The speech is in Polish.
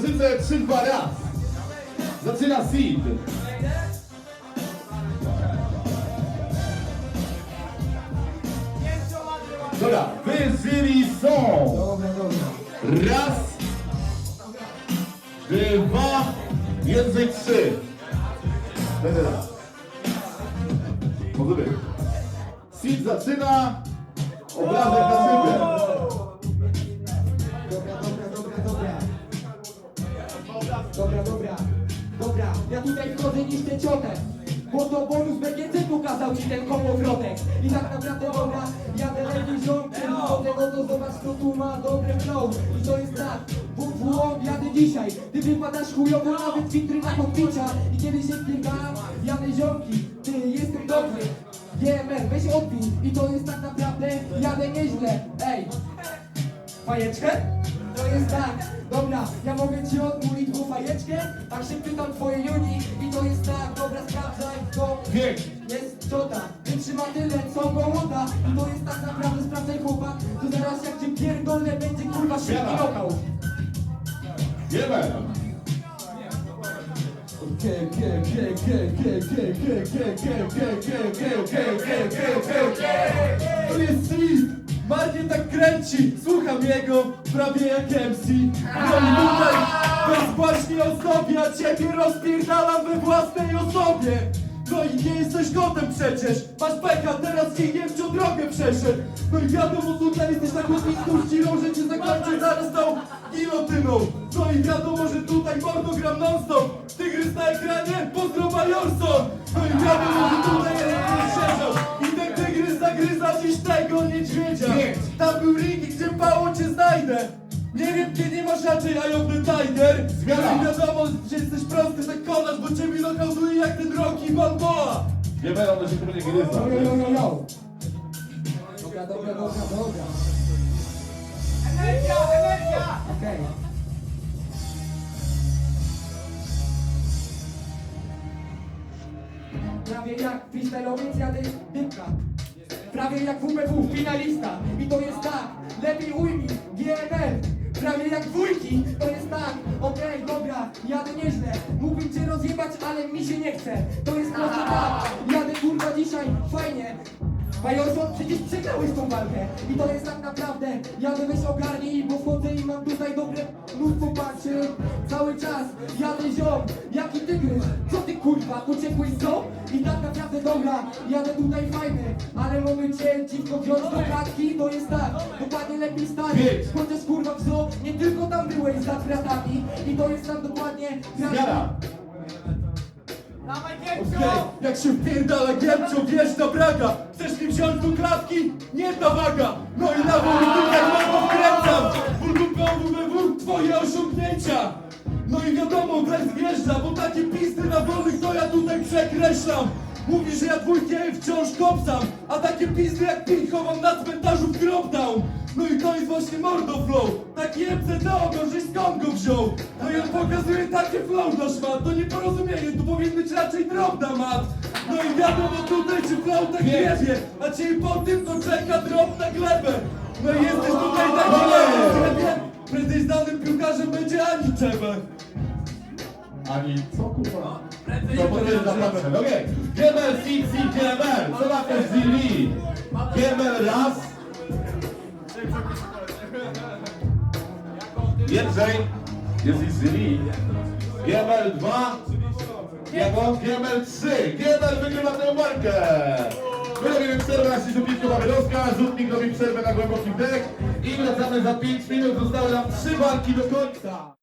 Muzyce trzy dwa raz. Zaczyna Sid. Dobra, wy jury są. Raz, dwa, więcej trzy. Będę raz. Może być. Sid zaczyna, obrazek na szybę. Tutaj wchodzę niż tę ciotę. Bo to bonus BGC pokazał ci ten kołowrotek. I tak naprawdę dobra, jadę lepiej ziomkiem. Do tego to zobacz kto tu ma dobry flow. I to jest tak, WWO jadę dzisiaj. Ty wypadasz chujowo nawet filtry na podpicia. I kiedy się wpierdalam, jadę ziomki. Ty jestem dobry. GMR, weź odbij I to jest tak naprawdę, jadę nieźle. Ej, Fajeczkę? To jest tak, dobra, ja mogę ci odmówić dwóch fajeczkę, tak się pytam twoje juni i to jest tak, dobra, sprawdzaj, to Pięć. jest ciota, wytrzyma tyle, co gołota i to jest tak naprawdę, sprawdzaj chłopak, to zaraz jak cię pierdolę, będzie kurwa Siema. lokał. Wiemy. To jest Marnie tak kręci, słucham jego prawie jak MC i tutaj bezpłacznie osobie, a ciebie rozpierdalam we własnej osobie. No i nie jesteś kotem przecież. Masz pecha, teraz ci niemczą drogę przeszedł. No i wiadomo tutaj jesteś tak lotniską ścilą Że cię zakończę zaraz tą gilotyną. No i wiadomo, że tutaj mordogram non stop Tygrys na ekranie, pozdro Majorson. No i wiadomo, że tutaj dziś tego niedźwiedzia Tam był ring, gdzie pało cię znajdę nie wiem kiedy masz raczej the Tiger Zmiana. No i wiadomo, że jesteś prosty tak konasz, bo ciebie nokautuje jak ten Rocky Balboa Nie będą do siebie nie gryzą. Yo, yo, yo, yo, yo. Dobra, dobra, dobra, dobra. Energia, energia! Okej. Prawie jak freestyle'owiec jadę dymka Prawie jak WPW, finalista. I to jest tak, lepiej ujmij, GML Prawie jak dwójki, to jest tak. Okej, dobra, jadę nieźle. Mógłbym cię rozjebać, ale mi się nie chce. To jest prosto tak, jadę kurwa dzisiaj, fajnie. Majorson, przecież przegrałeś tą walkę. I to jest tak naprawdę, jadę weź ogarnij Bo wchodzę i mam tutaj dobre mnóstwo patrzy. Cały czas jadę ziom, jaki tygrys? Co ty kurwa, uciekłeś co? I tak dobra, jadę tutaj fajny Ale mogę cię dziwko wziąć do klatki To jest tak, dokładnie lepiej stary. Chociaż kurwa co, nie tylko tam byłeś za kratami I to jest tak dokładnie Zmiana. Dawaj Okej, jak się wpierdala Giemcio, wjeżdża Braga? Chcesz mi wziąć do klatki? Nie ta waga. No i na wolę jak mało wkręcam. WWW, twoje osiągnięcia. No i wiadomo, bez wjeżdża Bo takie pisty na wolnych to ja tutaj przekreślam Mówi, że ja dwójkę wciąż kopsam A takie pizdy jak pink chowam na cmentarzu w Dropdown No i to jest właśnie Mordo Flow Taki MCT ogon, żeś skąd go wziął? No i on pokazuje takie flow na szmat. To nieporozumienie, tu powinien być raczej drop na mat. No i wiadomo tutaj czy flow tak wiebie A cię po tym to czeka drop na glebę. No i jesteś tutaj taki lewy Prędzej znanym piłkarzem będzie Ani Czebe Ani co kurwa? To powiedz na patrzę. Okej. Giemel, Sid, Giemel. Co na ten Zili? Giemel raz. Jędrzej. Jest i Zili. Giemel dwa. Jago? Giemel trzy. Giemel wygrywa tę walkę. My robimy przerwę na Krzysiu Piwko Babylowska, Rzutnik robi przerwę na głęboki wdech i wracamy za 5 minut. Zostały nam trzy walki do końca.